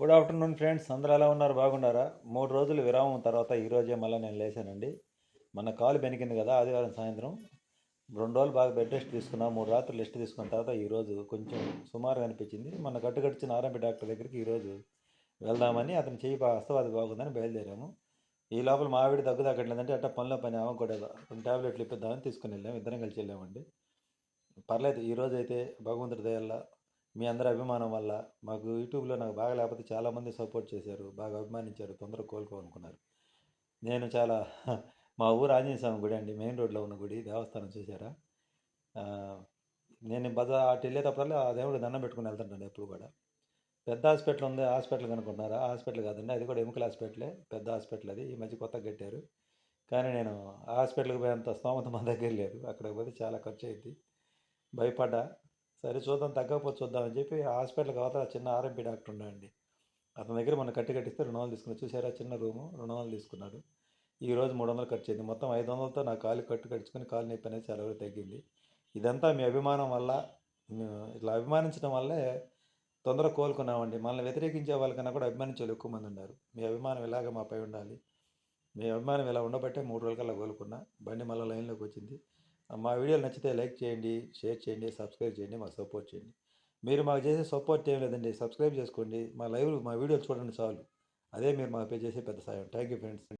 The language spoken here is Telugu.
గుడ్ ఆఫ్టర్నూన్ ఫ్రెండ్స్ అందరూ ఎలా ఉన్నారు? బాగున్నారా? మూడు రోజులు విరామం తర్వాత ఈరోజే మళ్ళీ నేను లేచానండి. మన కాలు బెనికింది కదా ఆదివారం సాయంత్రం. రెండు రోజులు బాగా బెడ్ రెస్ట్ తీసుకున్నా మూడు రాత్రులు రెస్ట్ తీసుకున్న తర్వాత ఈరోజు కొంచెం సుమారుగా అనిపించింది. మన కట్టుకట్టిన ఆర్ఎంపీ డాక్టర్ దగ్గరికి ఈరోజు వెళ్దామని అతను చెయ్యి అస్తవాది బాగుందని బయలుదేరాము. ఈ లోపల మా ఆవిడ దగ్గు తగ్గట్లేదంటే అట్ట పనిలో పని అవ్వకూడదు రెండు టాబ్లెట్లు ఇప్పిద్దామని తీసుకుని వెళ్ళాము. ఇద్దరం కలిసి వెళ్ళామండి. పర్లేదు ఈరోజు అయితే భగవంతుడి దయల్ల మీ అందరి అభిమానం వల్ల మాకు యూట్యూబ్లో నాకు బాగా లేకపోతే చాలామంది సపోర్ట్ చేశారు బాగా అభిమానించారు తొందరగా కోలుకోవాలనుకున్నారు. నేను చాలా మా ఊరు ఆంజనేయ స్వామి గుడి అండి మెయిన్ రోడ్లో ఉన్న గుడి దేవస్థానం చూసారా నేను బజా అటు వెళ్ళేటప్పుడల్లా ఆ దేవుడు దండం పెట్టుకుని వెళ్తుంటాను ఎప్పుడు కూడా. పెద్ద హాస్పిటల్ ఉంది హాస్పిటల్ కనుక్కున్నారా హాస్పిటల్ కాదండి అది కూడా ఎముకల హాస్పిటలే పెద్ద హాస్పిటల్ అది ఈ మధ్య కొత్తగా కట్టారు. కానీ నేను ఆ హాస్పిటల్కి పోయేంత స్తోమత మా దగ్గర లేదు అక్కడికి పోతే చాలా ఖర్చు అయింది భయపడ్డా. సరే చూద్దాం తగ్గకపోతే చూద్దామని చెప్పి హాస్పిటల్కి అవతల చిన్న ఆర్ఎంపీ డాక్టర్ ఉన్నాడండి. అతని దగ్గర మన కట్టి కట్టిస్తే రెండు వందలు తీసుకున్నాడు. చూసారా చిన్న రూము రెండు వందలు తీసుకున్నాడు. ఈ రోజు మూడు వందలు ఖర్చు అయింది. మొత్తం ఐదు వందలతో నా కాలు కట్టు కట్టుకుని కాలు నొప్పి అనేది చాలా వరకు తగ్గింది. ఇదంతా మీ అభిమానం వల్ల ఇట్లా అభిమానించడం వల్లే తొందరగా కోలుకున్నామండి. మనల్ని వ్యతిరేకించే వాళ్ళకన్నా కూడా అభిమానించే ఎక్కువ మంది ఉన్నారు. మీ అభిమానం ఇలాగ మాపై ఉండాలి. మీ అభిమానం ఇలా ఉండబట్టే మూడు రోజులకల్లా కోలుకున్నా. బండి మళ్ళీ లైన్లోకి వచ్చింది. మా వీడియోలు నచ్చితే లైక్ చేయండి షేర్ చేయండి సబ్స్క్రైబ్ చేయండి మాకు సపోర్ట్ చేయండి. మీరు మాకు చేసే సపోర్ట్ ఏం లేదండి సబ్స్క్రైబ్ చేసుకోండి. మా లైవ్ మా వీడియోలు చూడండి చాలు. అదే మీరు మాకు చేసే పెద్ద సాయం. Thank you friends.